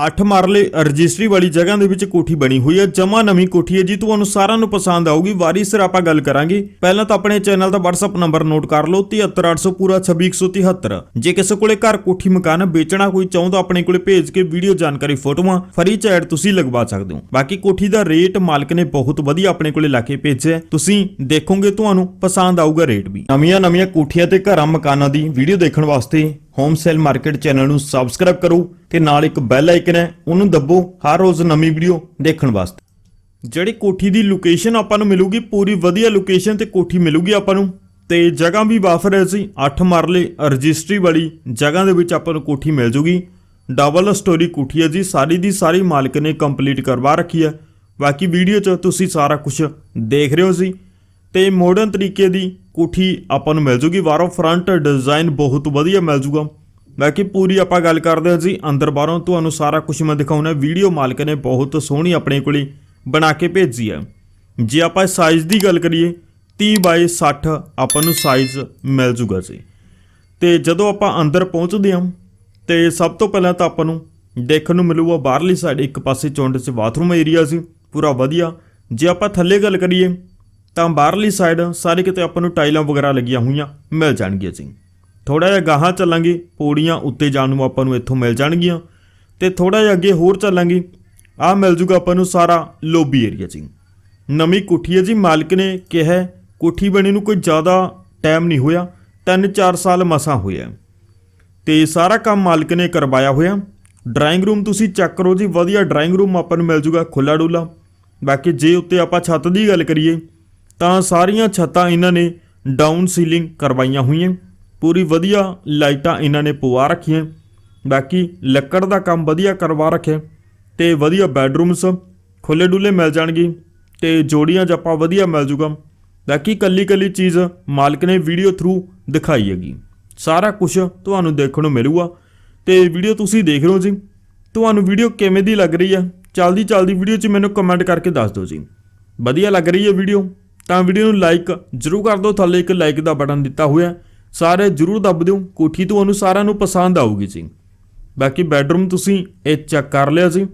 8 ਮਰਲੇ registry ਵਾਲੀ ਜਗ੍ਹਾ ਦੇ ਵਿੱਚ ਕੋਠੀ ਬਣੀ ਹੋਈ ਹੈ। ਜਮਾ ਨਵੀਂ ਕੋਠੀ ਹੈ ਜੀ। ਤੁਹਾਨੂੰ ਸਾਰਿਆਂ ਨੂੰ ਪਸੰਦ ਆਊਗੀ। ਵਾਰੀ ਸਿਰ ਆਪਾਂ ਗੱਲ ਕਰਾਂਗੇ। ਪਹਿਲਾਂ ਤਾਂ ਆਪਣੇ ਚੈਨਲ ਦਾ WhatsApp ਨੰਬਰ ਨੋਟ ਕਰ ਲਓ। 73800 ਪੂਰਾ 26173 ਜੇ ਕਿਸੇ ਕੋਲੇ ਘਰ ਕੋਠੀ, ਮਕਾਨ ਵੇਚਣਾ ਕੋਈ ਚਾਹੁੰਦਾ, ਆਪਣੇ ਕੋਲੇ ਭੇਜ ਕੇ ਵੀਡੀਓ ਜਾਣਕਾਰੀ, ਫੋਟੋਆਂ, ਫਰੀ ਚ ਐਡ ਤੁਸੀਂ ਲਗਵਾ ਸਕਦੇ ਹੋ। ਬਾਕੀ ਕੋਠੀ ਦਾ ਰੇਟ ਮਾਲਕ ਨੇ ਬਹੁਤ ਵਧੀਆ ਆਪਣੇ ਕੋਲੇ ਲਾ ਕੇ ਭੇਜਿਆ ਤੁਸੀਂ ਦੇਖੋਗੇ, ਤੁਹਾਨੂੰ ਪਸੰਦ ਆਊਗਾ ਰੇਟ ਵੀ। ਨਵੀਆਂ ਨਵੀਆਂ ਕੋਠੀਆਂ ਤੇ ਘਰਾਂ, ਮਕਾਨਾਂ ਦੀ ਵੀਡੀਓ ਦੇਖਣ ਵਾਸਤੇ ਹੋਮ ਸੇਲ ਮਾਰਕੀਟ ਚੈਨਲ ਨੂੰ ਸਬਸਕ੍ਰਾਈਬ ਕਰੋ ਤੇ ਨਾਲ ਇੱਕ ਬੈਲ ਆਈਕਨ ਹੈ, ਉਹਨੂੰ ਦੱਬੋ ਹਰ ਰੋਜ਼ ਨਵੀਂ ਵੀਡੀਓ ਦੇਖਣ ਵਾਸਤੇ। ਜਿਹੜੀ ਕੋਠੀ ਦੀ ਲੋਕੇਸ਼ਨ ਆਪਾਂ ਨੂੰ ਮਿਲੂਗੀ, ਪੂਰੀ ਵਧੀਆ ਲੋਕੇਸ਼ਨ ਤੇ ਕੋਠੀ ਮਿਲੂਗੀ ਆਪਾਂ ਨੂੰ। ਤੇ ਜਗ੍ਹਾ ਵੀ ਵਾਫਰ ਹੈ ਸੀ 8 ਮਰਲੇ ਰਜਿਸਟਰੀ ਵਾਲੀ ਜਗ੍ਹਾ ਦੇ ਵਿੱਚ ਆਪਾਂ ਨੂੰ ਕੋਠੀ ਮਿਲ ਜੂਗੀ। ਡਬਲ ਸਟੋਰੀ ਕੋਠੀ ਹੈ ਜੀ, ਸਾਰੀ ਦੀ ਸਾਰੀ ਮਾਲਕ ਨੇ ਕੰਪਲੀਟ ਕਰਵਾ ਰੱਖੀ ਹੈ। ਬਾਕੀ ਵੀਡੀਓ 'ਚ ਤੁਸੀਂ ਸਾਰਾ ਕੁਝ ਦੇਖ ਰਹੇ ਹੋ ਜੀ। ਤੇ ਮਾਡਰਨ ਤਰੀਕੇ ਦੀ ਕੋਠੀ ਆਪਾਂ ਨੂੰ ਮਿਲ ਜੂਗੀ। ਬਾਹਰੋਂ ਫਰੰਟ ਡਿਜ਼ਾਈਨ ਬਹੁਤ ਵਧੀਆ ਮਿਲ ਜੂਗਾ। ਬਾਕੀ ਪੂਰੀ ਆਪਾਂ ਗੱਲ ਕਰਦੇ ਹਾਂ ਜੀ ਅੰਦਰ ਬਾਹਰੋਂ। ਤੁਹਾਨੂੰ ਸਾਰਾ ਕੁਝ ਮੈਂ ਦਿਖਾਉਣਾ ਵੀਡੀਓ ਮਾਲਕ ਨੇ ਬਹੁਤ ਸੋਹਣੀ ਆਪਣੇ ਕੋਲੇ ਬਣਾ ਕੇ ਭੇਜੀ ਹੈ। ਜੇ ਆਪਾਂ ਸਾਈਜ਼ ਦੀ ਗੱਲ ਕਰੀਏ 30 ਬਾਈ 60 ਆਪਾਂ ਨੂੰ ਸਾਈਜ਼ ਮਿਲ ਜੂਗਾ ਜੀ। ਤੇ ਜਦੋਂ ਆਪਾਂ ਅੰਦਰ ਪਹੁੰਚਦੇ ਹਾਂ, ਤੇ ਸਭ ਤੋਂ ਪਹਿਲਾਂ ਤਾਂ ਆਪਾਂ ਨੂੰ ਦੇਖਣ ਨੂੰ ਮਿਲੂਗਾ ਬਾਹਰਲੀ ਸਾਈਡ ਇੱਕ ਪਾਸੇ ਚੌਂਡ 'ਚ ਬਾਥਰੂਮ ਏਰੀਆ ਸੀ ਪੂਰਾ ਵਧੀਆ। ਜੇ ਆਪਾਂ ਥੱਲੇ ਗੱਲ ਕਰੀਏ ਤਾਂ ਬਾਹਰਲੀ ਸਾਈਡ ਸਾਰੇ ਕਿਤੇ ਆਪਾਂ ਨੂੰ ਟਾਈਲਾਂ ਵਗੈਰਾ ਲੱਗੀਆਂ ਹੋਈਆਂ, ਮਿਲ ਜਾਣਗੀਆਂ ਜੀ। ਥੋੜਾ ਜਿਹਾ ਗਾਹਾਂ ਚੱਲਾਂਗੇ, ਪੌੜੀਆਂ ਉੱਤੇ ਜਾਣ ਨੂੰ ਆਪਾਂ ਨੂੰ ਇੱਥੋਂ ਮਿਲ ਜਾਣਗੀਆਂ। ਤੇ ਥੋੜਾ ਜਿਹਾ ਅੱਗੇ ਹੋਰ ਚੱਲਾਂਗੇ, ਆਹ ਮਿਲ ਜੂਗਾ ਆਪਾਂ ਨੂੰ ਸਾਰਾ ਲੋਬੀ ਏਰੀਆ ਜੀ। ਨਵੀਂ ਕੋਠੀ ਹੈ ਜੀ, ਮਾਲਕ ਨੇ ਕਿਹਾ, ਕੋਠੀ ਬਣੀ ਨੂੰ ਕੋਈ ਜ਼ਿਆਦਾ ਟਾਈਮ ਨਹੀਂ ਹੋਇਆ 3-4 ਸਾਲ ਮਸਾਂ ਹੋਇਆ। ਹੈ। ਤੇ ਸਾਰਾ ਕੰਮ ਮਾਲਕ ਨੇ ਕਰਵਾਇਆ ਹੋਇਆ। ਡਰਾਇੰਗ ਰੂਮ ਤੁਸੀਂ ਚੈੱਕ ਕਰੋ ਜੀ, ਵਧੀਆ ਡਰਾਇੰਗ ਰੂਮ ਆਪਾਂ ਨੂੰ ਮਿਲ ਜੂਗਾ ਖੁੱਲਾ ਡੁੱਲਾ ਬਾਕੀ ਜੇ ਉੱਤੇ ਆਪਾਂ ਛੱਤ ਦੀ ਗੱਲ ਕਰੀਏ ਤਾਂ ਸਾਰੀਆਂ ਛੱਤਾਂ ਇਹਨਾਂ ਨੇ ਡਾਊਨ ਸੀਲਿੰਗ ਕਰਵਾਈਆਂ ਹੋਈਆਂ। ਪੂਰੀ ਵਧੀਆ ਲਾਈਟਾਂ ਇਹਨਾਂ ਨੇ ਪਵਾ ਰੱਖੀਆਂ। ਬਾਕੀ ਲੱਕੜ ਦਾ ਕੰਮ ਵਧੀਆ ਕਰਵਾ ਰੱਖਿਆ। ਤੇ ਵਧੀਆ ਬੈੱਡਰੂਮਸ ਖੁੱਲੇ ਡੁੱਲੇ ਮਿਲ ਜਾਣਗੇ। ਤੇ ਜੋੜੀਆਂ ਜੱਪਾ ਵਧੀਆ ਮਿਲ ਜੂਗਾ। ਬਾਕੀ ਕੱਲੀ ਕੱਲੀ ਚੀਜ਼ ਮਾਲਕ ਨੇ ਵੀਡੀਓ ਥਰੂ ਦਿਖਾਈ ਹੈਗੀ। ਸਾਰਾ ਕੁਝ ਤੁਹਾਨੂੰ ਦੇਖਣ ਨੂੰ ਮਿਲੂਗਾ। ਤੇ ਵੀਡੀਓ ਤੁਸੀਂ ਦੇਖ ਰਹੇ ਹੋ ਜੀ। ਤੁਹਾਨੂੰ ਵੀਡੀਓ ਕਿਵੇਂ ਦੀ ਲੱਗ ਰਹੀ ਹੈ? ਚਲਦੀ ਚਲਦੀ ਵੀਡੀਓ 'ਚ ਮੈਨੂੰ ਕਮੈਂਟ ਕਰਕੇ ਦੱਸ ਦਿਓ ਜੀ। ਵਧੀਆ ਲੱਗ ਰਹੀ ਹੈ ਵੀਡੀਓ ਤਾਂ ਵੀਡੀਓ ਨੂੰ ਲਾਈਕ ਜਰੂਰ ਕਰ ਦਿਓ। ਥੱਲੇ ਇੱਕ ਲਾਈਕ ਦਾ ਬਟਨ ਦਿੱਤਾ ਹੋਇਆ ਸਾਰੇ ਜਰੂਰ ਦੱਬ ਦਿਓ। ਕੋਠੀ ਤੁਹਾਨੂੰ ਸਾਰਿਆਂ ਨੂੰ ਪਸੰਦ ਆਊਗੀ ਜੀ। ਬਾਕੀ ਬੈਡਰੂਮ ਤੁਸੀਂ ਇਹ ਚੈੱਕ ਕਰ ਲਿਆ ਜੀ।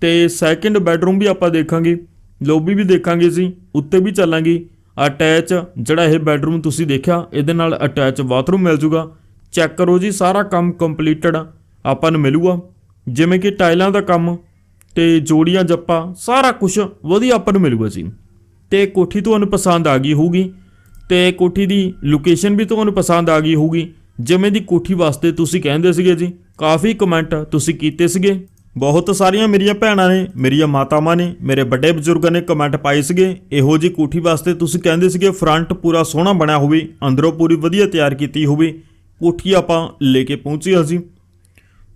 ਤੇ ਸੈਕਿੰਡ ਬੈਡਰੂਮ ਵੀ ਆਪਾਂ ਦੇਖਾਂਗੇ। ਲੋਬੀ ਵੀ ਦੇਖਾਂਗੇ ਜੀ। ਉੱਤੇ ਵੀ ਚੱਲਾਂਗੇ। ਅਟੈਚ ਜਿਹੜਾ ਇਹ ਬੈਡਰੂਮ ਤੁਸੀਂ ਦੇਖਿਆ, ਇਹਦੇ ਨਾਲ ਅਟੈਚ ਬਾਥਰੂਮ ਮਿਲ ਜੂਗਾ। ਚੈੱਕ ਕਰੋ ਜੀ, ਸਾਰਾ ਕੰਮ ਕੰਪਲੀਟਡ ਆਪਾਂ ਨੂੰ ਮਿਲੂਗਾ। ਜਿਵੇਂ ਕਿ ਟਾਈਲਾਂ ਦਾ ਕੰਮ ਤੇ ਜੋੜੀਆਂ, ਜੱਪਾ, ਸਾਰਾ ਕੁਝ ਵਧੀਆ ਆਪਾਂ ਨੂੰ ਮਿਲੂਗਾ ਜੀ। ਤੇ ਕੋਠੀ ਤੁਹਾਨੂੰ ਪਸੰਦ ਆ ਗਈ ਹੋਊਗੀ ਤੇ ਕੋਠੀ ਦੀ ਲੋਕੇਸ਼ਨ ਵੀ ਤੁਹਾਨੂੰ ਪਸੰਦ ਆ ਗਈ ਹੋਊਗੀ। ਜਿਵੇਂ ਦੀ ਕੋਠੀ ਵਾਸਤੇ ਤੁਸੀਂ ਕਹਿੰਦੇ ਸੀਗੇ ਜੀ, ਕਾਫੀ ਕਮੈਂਟ ਤੁਸੀਂ ਕੀਤੇ ਸੀਗੇ। ਬਹੁਤ ਸਾਰੀਆਂ ਮੇਰੀਆਂ ਭੈਣਾਂ ਨੇ, ਮੇਰੀਆਂ ਮਾਤਾਵਾਂ ਨੇ, ਮੇਰੇ ਵੱਡੇ ਬਜ਼ੁਰਗਾਂ ਨੇ ਕਮੈਂਟ ਪਾਏ ਸੀਗੇ। ਇਹੋ ਜੀ ਕੋਠੀ ਵਾਸਤੇ ਤੁਸੀਂ ਕਹਿੰਦੇ ਸੀਗੇ ਫਰੰਟ ਪੂਰਾ ਸੋਹਣਾ ਬਣਿਆ ਹੋਵੇ, ਅੰਦਰੋਂ ਪੂਰੀ ਵਧੀਆ ਤਿਆਰ ਕੀਤੀ ਹੋਵੇ। ਕੋਠੀ ਆਪਾਂ ਲੈ ਕੇ ਪਹੁੰਚੇ ਅਸੀਂ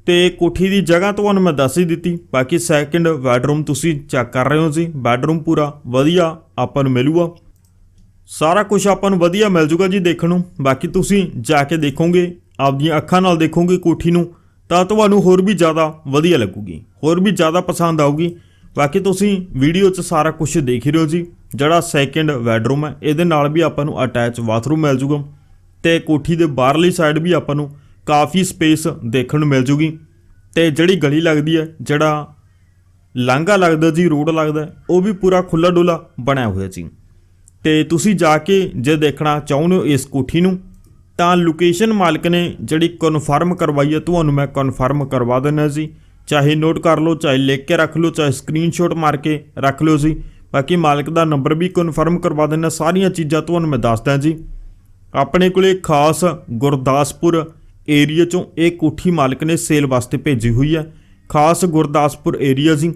ਤੇ ਕੋਠੀ ਦੀ ਜਗ੍ਹਾ ਤੁਹਾਨੂੰ ਮੈਂ ਦੱਸ ਹੀ ਦਿੱਤੀ। ਬਾਕੀ ਸੈਕਿੰਡ ਬੈਡਰੂਮ ਤੁਸੀਂ ਚੈੱਕ ਕਰ ਰਹੇ ਹੋ ਜੀ। ਬੈਡਰੂਮ ਪੂਰਾ ਵਧੀਆ ਆਪਾਂ ਨੂੰ ਮਿਲੂਗਾ। ਸਾਰਾ ਕੁਝ ਆਪਾਂ ਨੂੰ ਵਧੀਆ ਮਿਲ ਜੂਗਾ ਜੀ ਦੇਖਣ ਨੂੰ। ਬਾਕੀ ਤੁਸੀਂ ਜਾ ਕੇ ਦੇਖੋਗੇ, ਆਪਦੀਆਂ ਅੱਖਾਂ ਨਾਲ ਦੇਖੋਗੇ ਕੋਠੀ ਨੂੰ, ਤਾਂ ਤੁਹਾਨੂੰ ਹੋਰ ਵੀ ਜ਼ਿਆਦਾ ਵਧੀਆ ਲੱਗੂਗੀ। ਹੋਰ ਵੀ ਜ਼ਿਆਦਾ ਪਸੰਦ ਆਊਗੀ। ਬਾਕੀ ਤੁਸੀਂ ਵੀਡੀਓ 'ਚ ਸਾਰਾ ਕੁਝ ਦੇਖ ਹੀ ਰਹੇ ਹੋ ਜੀ। ਜਿਹੜਾ ਸੈਕਿੰਡ ਬੈਡਰੂਮ ਹੈ, ਇਹਦੇ ਨਾਲ ਵੀ ਆਪਾਂ ਨੂੰ ਅਟੈਚ ਬਾਥਰੂਮ ਮਿਲ ਜੂਗਾ। ਤੇ ਕੋਠੀ ਦੇ ਬਾਹਰਲੀ ਸਾਈਡ ਵੀ ਆਪਾਂ ਨੂੰ ਕਾਫੀ ਸਪੇਸ ਦੇਖਣ ਨੂੰ ਮਿਲ ਜੂਗੀ ਤੇ ਜਿਹੜੀ ਗਲੀ ਲੱਗਦੀ ਹੈ, ਜਿਹੜਾ ਲਾਂਘਾ ਲੱਗਦਾ, ਜੀ ਰੋਡ ਲੱਗਦਾ, ਉਹ ਵੀ ਪੂਰਾ ਖੁੱਲਾ ਡੁੱਲਾ ਬਣਿਆ ਹੋਇਆ ਜੀ। ਤੇ ਤੁਸੀਂ ਜਾ ਕੇ ਜੇ ਦੇਖਣਾ ਚਾਹੁੰਦੇ ਹੋ ਇਸ ਕੋਠੀ ਨੂੰ, ਤਾਂ ਲੋਕੇਸ਼ਨ ਮਾਲਕ ਨੇ ਜਿਹੜੀ ਕਨਫਰਮ ਕਰਵਾਈ ਹੈ, ਤੁਹਾਨੂੰ ਮੈਂ ਕਨਫਰਮ ਕਰਵਾ ਦਿੰਦਾ ਜੀ। ਚਾਹੇ ਨੋਟ ਕਰ ਲਓ, ਚਾਹੇ ਲਿਖ ਕੇ ਰੱਖ ਲਓ, ਚਾਹੇ ਸਕਰੀਨਸ਼ਾਟ ਮਾਰ ਕੇ ਰੱਖ ਲਓ ਜੀ। ਬਾਕੀ ਮਾਲਕ ਦਾ ਨੰਬਰ ਵੀ ਕਨਫਰਮ ਕਰਵਾ ਦਿੰਦਾ, ਸਾਰੀਆਂ ਚੀਜ਼ਾਂ ਤੁਹਾਨੂੰ ਮੈਂ ਦੱਸਦਾ ਜੀ। ਆਪਣੇ ਕੋਲੇ ਖਾਸ ਗੁਰਦਾਸਪੁਰ ਏਰੀਆ ਚੋਂ ਇਹ ਕੋਠੀ ਮਾਲਕ ਨੇ ਸੇਲ ਵਾਸਤੇ ਭੇਜੀ ਹੋਈ ਹੈ। ਖਾਸ ਗੁਰਦਾਸਪੁਰ ਏਰੀਆ ਸੀ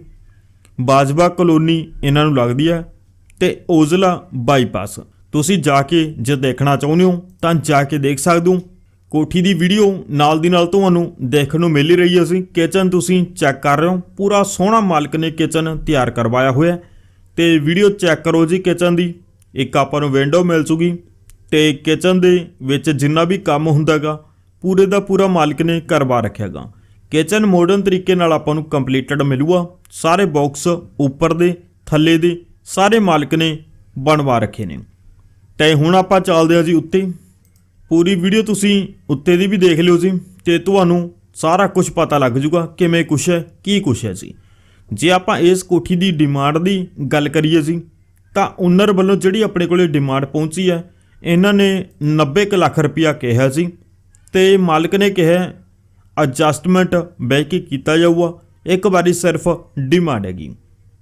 ਬਾਜਵਾ ਕਲੋਨੀ ਇਹਨਾਂ ਨੂੰ ਲੱਗਦੀ ਹੈ ਤੇ ਔਜਲਾ ਬਾਈਪਾਸ। ਤੁਸੀਂ ਜਾ ਕੇ ਜੇ ਦੇਖਣਾ ਚਾਹੁੰਦੇ ਹੋ ਤਾਂ ਜਾ ਕੇ ਦੇਖ ਸਕਦੇ ਹੋ। ਕੋਠੀ ਦੀ ਵੀਡੀਓ ਨਾਲ ਦੀ ਨਾਲ ਤੁਹਾਨੂੰ ਦੇਖਣ ਨੂੰ ਮਿਲ ਹੀ ਰਹੀ ਹੈ ਸੀ ਕਿਚਨ ਤੁਸੀਂ ਚੈੱਕ ਕਰ ਰਹੇ ਹੋ। ਪੂਰਾ ਸੋਹਣਾ ਮਾਲਕ ਨੇ ਕਿਚਨ ਤਿਆਰ ਕਰਵਾਇਆ ਹੋਇਆ ਹੈ। ਤੇ ਵੀਡੀਓ ਚੈੱਕ ਕਰੋ ਜੀ ਕਿਚਨ ਦੀ। ਇੱਕ ਆਪਾਂ ਨੂੰ ਵਿੰਡੋ ਮਿਲ ਜੂਗੀ ਤੇ ਕਿਚਨ ਦੇ ਵਿੱਚ ਜਿੰਨਾ ਵੀ ਕੰਮ ਹੁੰਦਾਗਾ ਪੂਰੇ ਦਾ ਪੂਰਾ ਮਾਲਕ ਨੇ ਕਰਵਾ ਰੱਖਿਆਗਾ ਕਿਚਨ ਮਾਡਰਨ ਤਰੀਕੇ ਨਾਲ ਆਪਾਂ ਨੂੰ ਕੰਪਲੀਟਡ ਮਿਲੂਗਾ ਸਾਰੇ ਬਾਕਸ ਉੱਪਰ ਦੇ, ਥੱਲੇ ਦੇ, ਸਾਰੇ ਮਾਲਕ ਨੇ ਬਣਵਾ ਰੱਖੇ ਨੇ। ਤੇ ਹੁਣ ਆਪਾਂ ਚੱਲਦੇ ਹਾਂ ਜੀ ਉੱਤੇ। ਪੂਰੀ ਵੀਡੀਓ ਤੁਸੀਂ ਉੱਤੇ ਦੀ ਵੀ ਦੇਖ ਲਿਓ ਜੀ, ਤੇ ਤੁਹਾਨੂੰ ਸਾਰਾ ਕੁਝ ਪਤਾ ਲੱਗ ਜੂਗਾ ਕਿਵੇਂ ਕੁਛ ਹੈ, ਕੀ ਕੁਛ ਹੈ ਜੀ। ਜੇ ਆਪਾਂ ਇਸ ਕੋਠੀ ਦੀ ਡਿਮਾਂਡ ਦੀ ਗੱਲ ਕਰੀਏ ਜੀ, ਤਾਂ ਓਨਰ ਵੱਲੋਂ ਜਿਹੜੀ ਆਪਣੇ ਕੋਲੇ ਡਿਮਾਂਡ ਪਹੁੰਚੀ ਹੈ, ਇਹਨਾਂ ਨੇ 90 ਕੁ ਲੱਖ ਰੁਪਇਆ ਕਿਹਾ ਸੀ ਤੇ ਮਾਲਕ ਨੇ ਕਿਹਾ ਅਡਜਸਟਮੈਂਟ ਬਹਿ ਕੇ ਕੀਤਾ ਜਾਊਗਾ। ਇੱਕ ਵਾਰੀ ਸਿਰਫ ਡਿਮਾਂਡ ਹੈਗੀ।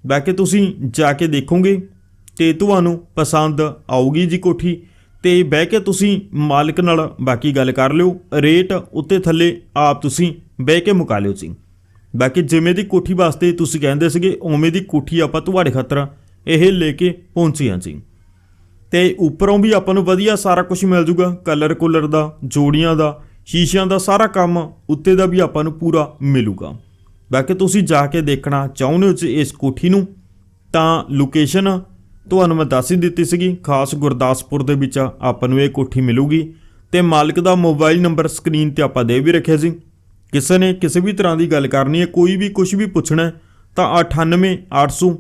ਬਾਕੀ ਤੁਸੀਂ ਜਾ ਕੇ ਦੇਖੋਗੇ ਤੇ ਤੁਹਾਨੂੰ ਪਸੰਦ ਆਊਗੀ ਜੀ ਕੋਠੀ। ਤੇ ਬਹਿ ਕੇ ਤੁਸੀਂ ਮਾਲਕ ਨਾਲ ਬਾਕੀ ਗੱਲ ਕਰ ਲਿਓ। ਰੇਟ ਉੱਤੇ ਥੱਲੇ ਆਪ ਤੁਸੀਂ ਬਹਿ ਕੇ ਮੁਕਾ ਲਿਓ ਜੀ। ਬਾਕੀ ਜਿਵੇਂ ਦੀ ਕੋਠੀ ਵਾਸਤੇ ਤੁਸੀਂ ਕਹਿੰਦੇ ਸੀਗੇ, ਉਵੇਂ ਦੀ ਕੋਠੀ ਆਪਾਂ ਤੁਹਾਡੇ ਖਾਤਰ ਇਹ ਲੈ ਕੇ ਪਹੁੰਚੇ ਹਾਂ ਜੀ। ਤੇ ਉੱਪਰੋਂ ਵੀ ਆਪਾਂ ਨੂੰ ਵਧੀਆ ਸਾਰਾ ਕੁਝ ਮਿਲ ਜੂਗਾ ਕਲਰ ਕੁਲਰ ਦਾ, ਜੋੜੀਆਂ ਦਾ, ਸ਼ੀਸ਼ਿਆਂ ਦਾ ਸਾਰਾ ਕੰਮ ਉੱਤੇ ਦਾ ਵੀ ਆਪਾਂ ਨੂੰ ਪੂਰਾ ਮਿਲੂਗਾ। ਬਾਕੀ ਤੁਸੀਂ ਜਾ ਕੇ ਦੇਖਣਾ, ਚਾਹੁੰਦੇ ਹੋ ਜੀ ਇਸ ਕੋਠੀ ਨੂੰ, ਤਾਂ ਲੋਕੇਸ਼ਨ ਤੁਹਾਨੂੰ ਮੈਂ ਦੱਸ ਹੀ ਦਿੱਤੀ ਸੀਗੀ, ਖਾਸ ਗੁਰਦਾਸਪੁਰ ਦੇ ਵਿੱਚ ਆਪਾਂ ਨੂੰ ਇਹ ਕੋਠੀ ਮਿਲੂਗੀ। ਤੇ ਮਾਲਕ ਦਾ ਮੋਬਾਈਲ ਨੰਬਰ ਸਕਰੀਨ ਤੇ ਆਪਾਂ ਦੇ ਵੀ ਰੱਖਿਆ ਸੀ। ਕਿਸੇ ਨੇ ਕਿਸੇ ਵੀ ਤਰ੍ਹਾਂ ਦੀ ਗੱਲ ਕਰਨੀ ਹੈ, ਕੋਈ ਵੀ ਕੁਝ ਵੀ ਪੁੱਛਣਾ ਹੈ, ਤਾਂ 98 800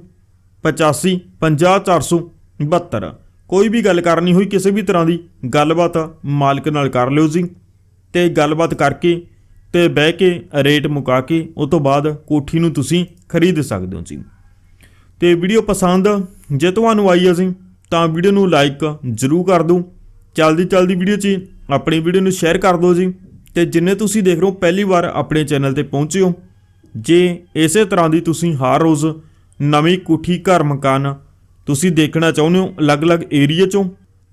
85 50 472 ਕੋਈ ਵੀ ਗੱਲ ਕਰਨੀ ਹੋਈ ਕਿਸੇ ਵੀ ਤਰ੍ਹਾਂ ਦੀ, ਗੱਲਬਾਤ ਮਾਲਕ ਨਾਲ ਕਰ ਲਿਓ ਜੀ। ਤੇ ਗੱਲਬਾਤ ਕਰਕੇ ਤੇ ਬਹਿ ਕੇ ਰੇਟ ਮੁਕਾ ਕੇ ਉਸ ਤੋਂ ਬਾਅਦ ਕੋਠੀ ਨੂੰ ਤੁਸੀਂ ਖਰੀਦ ਸਕਦੇ ਹੋ ਜੀ। ਤੇ ਵੀਡੀਓ ਪਸੰਦ ਜੇ ਤੁਹਾਨੂੰ ਆਈ ਹੈ ਜੀ, ਤਾਂ ਵੀਡੀਓ ਨੂੰ ਲਾਈਕ ਜ਼ਰੂਰ ਕਰ ਦਿਓ। ਚਲਦੀ ਚਲਦੀ ਵੀਡੀਓ 'ਚ ਆਪਣੀ ਵੀਡੀਓ ਨੂੰ ਸ਼ੇਅਰ ਕਰ ਦਿਓ ਜੀ। ਤੇ ਜਿੰਨੇ ਤੁਸੀਂ ਦੇਖ ਰਹੇ ਹੋ ਪਹਿਲੀ ਵਾਰ ਆਪਣੇ ਚੈਨਲ ਤੇ ਪਹੁੰਚੇ ਹੋ, ਜੇ ਇਸੇ ਤਰ੍ਹਾਂ ਦੀ ਤੁਸੀਂ ਹਰ ਰੋਜ਼ ਨਵੀਂ ਕੋਠੀ ਘਰ ਮਕਾਨ ਤੁਸੀਂ ਦੇਖਣਾ ਚਾਹੁੰਦੇ ਹੋ ਅਲੱਗ-ਅਲੱਗ ਏਰੀਆ 'ਚੋਂ?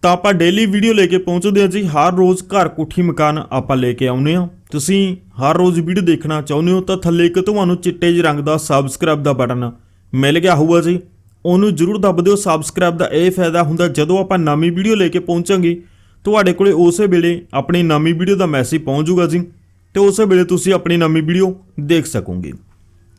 ਤਾਂ ਆਪਾਂ ਡੇਲੀ ਵੀਡੀਓ ਲੈ ਕੇ ਪਹੁੰਚਦੇ ਹਾਂ ਜੀ। ਹਰ ਰੋਜ਼ ਘਰ ਕੋਠੀ ਮਕਾਨ ਆਪਾਂ ਲੈ ਕੇ ਆਉਂਦੇ ਹਾਂ। ਤੁਸੀਂ ਹਰ ਰੋਜ਼ ਵੀਡੀਓ ਦੇਖਣਾ ਚਾਹੁੰਦੇ ਹੋ ਤਾਂ ਥੱਲੇ ਇੱਕ ਤੁਹਾਨੂੰ ਚਿੱਟੇ ਜਿਹੇ ਰੰਗ ਦਾ ਸਬਸਕ੍ਰਾਈਬ ਦਾ ਬਟਨ ਮਿਲ ਗਿਆ ਹੋਊਗਾ ਜੀ। ਉਹਨੂੰ ਜਰੂਰ ਦੱਬ ਦਿਓ। ਸਬਸਕ੍ਰਾਈਬ ਦਾ ਇਹ ਫਾਇਦਾ ਹੁੰਦਾ ਜਦੋਂ ਆਪਾਂ ਨਵੀਂ ਵੀਡੀਓ ਲੈ ਕੇ ਪਹੁੰਚਾਂਗੇ, ਤੁਹਾਡੇ ਕੋਲੇ ਉਸੇ ਵੇਲੇ ਆਪਣੀ ਨਵੀਂ ਵੀਡੀਓ ਦਾ ਮੈਸੇਜ ਪਹੁੰਚ ਜਾਊਗਾ ਜੀ। ਤੇ ਉਸੇ ਵੇਲੇ ਤੁਸੀਂ ਆਪਣੀ ਨਵੀਂ ਵੀਡੀਓ ਦੇਖ ਸਕੋਗੇ।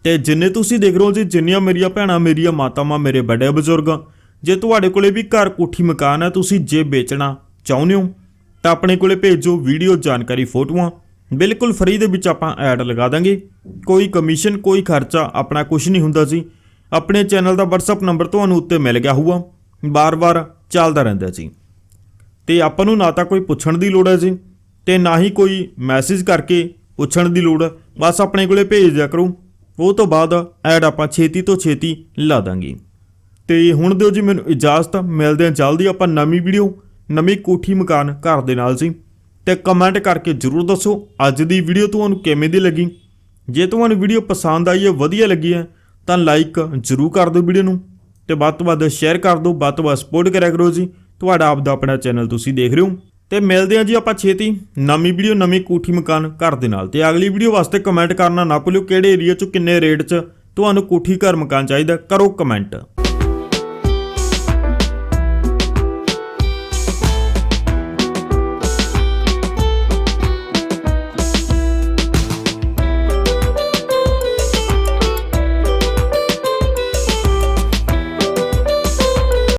ਤੇ ਜਿੰਨੇ ਤੁਸੀਂ ਦੇਖ ਰਹੇ ਹੋ ਜੀ, ਜਿੰਨੀਆਂ ਮੇਰੀਆਂ ਭੈਣਾਂ, ਮੇਰੀਆਂ ਮਾਤਾਵਾਂ, ਮੇਰੇ ਵੱਡੇ ਬਜ਼ੁਰਗ, ਜੇ ਤੁਹਾਡੇ ਕੋਲੇ ਵੀ ਘਰ ਕੋਠੀ ਮਕਾਨ ਹੈ, ਤੁਸੀਂ ਜੇ ਵੇਚਣਾ ਚਾਹੁੰਦੇ ਹੋ, ਤਾਂ ਆਪਣੇ ਕੋਲੇ ਭੇਜੋ ਵੀਡੀਓ ਜਾਣਕਾਰੀ ਫੋਟੋਆਂ। ਬਿਲਕੁਲ ਫ੍ਰੀ ਦੇ ਵਿੱਚ ਆਪਾਂ ਐਡ ਲਗਾ ਦਾਂਗੇ। ਕੋਈ ਕਮਿਸ਼ਨ, ਕੋਈ ਖਰਚਾ ਆਪਣਾ ਕੁਝ ਨਹੀਂ ਹੁੰਦਾ ਜੀ। ਆਪਣੇ ਚੈਨਲ ਦਾ WhatsApp ਨੰਬਰ ਤੁਹਾਨੂੰ ਉੱਤੇ ਮਿਲ ਗਿਆ ਹੋਊਗਾ। ਬਾਰ-ਬਾਰ ਚੱਲਦਾ ਰਹਿੰਦਾ ਜੀ। ਤੇ ਆਪਾਂ ਨੂੰ ਨਾ ਤਾਂ ਕੋਈ ਪੁੱਛਣ ਦੀ ਲੋੜ ਹੈ ਜੀ, ਤੇ ਨਾ ਹੀ ਕੋਈ ਮੈਸੇਜ ਕਰਕੇ ਪੁੱਛਣ ਦੀ ਲੋੜ। ਬਸ ਆਪਣੇ ਕੋਲੇ ਭੇਜ ਦਿਆ ਕਰੋ। ਉਹ ਤੋਂ ਬਾਅਦ ਐਡ ਆਪਾਂ ਛੇਤੀ ਤੋਂ ਛੇਤੀ ਲਾ ਦਾਂਗੇ। ਤੇ ਹੁਣ ਦਿਓ ਜੀ ਮੈਨੂੰ ਇਜਾਜ਼ਤ, ਮਿਲਦੇ ਹਾਂ ਜਲਦੀ ਆਪਾਂ ਨਵੀਂ ਵੀਡੀਓ, ਨਵੀਂ ਕੋਠੀ ਮਕਾਨ ਘਰ ਦੇ ਨਾਲ ਸੀ ਤੇ ਕਮੈਂਟ ਕਰਕੇ ਜਰੂਰ ਦੱਸੋ ਅੱਜ ਦੀ ਵੀਡੀਓ ਤੁਹਾਨੂੰ ਕਿਵੇਂ ਦੀ ਲੱਗੀ। ਜੇ ਤੁਹਾਨੂੰ ਵੀਡੀਓ ਪਸੰਦ ਆਈ ਹੈ, ਵਧੀਆ ਲੱਗੀ ਹੈ, ਤਾਂ ਲਾਈਕ ਜਰੂਰ ਕਰ ਦਿਓ ਵੀਡੀਓ ਨੂੰ। ਤੇ ਵੱਧ ਤੋਂ ਵੱਧ ਸ਼ੇਅਰ ਕਰ ਦਿਓ, ਵੱਧ ਤੋਂ ਵੱਧ ਸਪੋਰਟ ਕਰਿਆ ਕਰੋ ਜੀ। ਤੁਹਾਡਾ ਆਪ ਦਾ ਆਪਣਾ ਚੈਨਲ ਤੁਸੀਂ ਦੇਖ ਰਹੇ ਹੋ। ਤੇ ਮਿਲਦੇ ਹਾਂ ਜੀ ਆਪਾਂ ਛੇਤੀ। ਨਵੀਂ ਵੀਡੀਓ, ਨਵੀਂ ਕੋਠੀ ਮਕਾਨ ਘਰ ਦੇ ਨਾਲ। ਤੇ ਅਗਲੀ ਵੀਡੀਓ ਵਾਸਤੇ ਕਮੈਂਟ ਕਰਨਾ ਨਾ ਭੁੱਲਿਓ, ਕਿਹੜੇ ਏਰੀਆ 'ਚ, ਕਿੰਨੇ ਰੇਟ 'ਚ ਤੁਹਾਨੂੰ ਕੋਠੀ ਘਰ ਮਕਾਨ ਚਾਹੀਦਾ, ਕਰੋ ਕਮੈਂਟ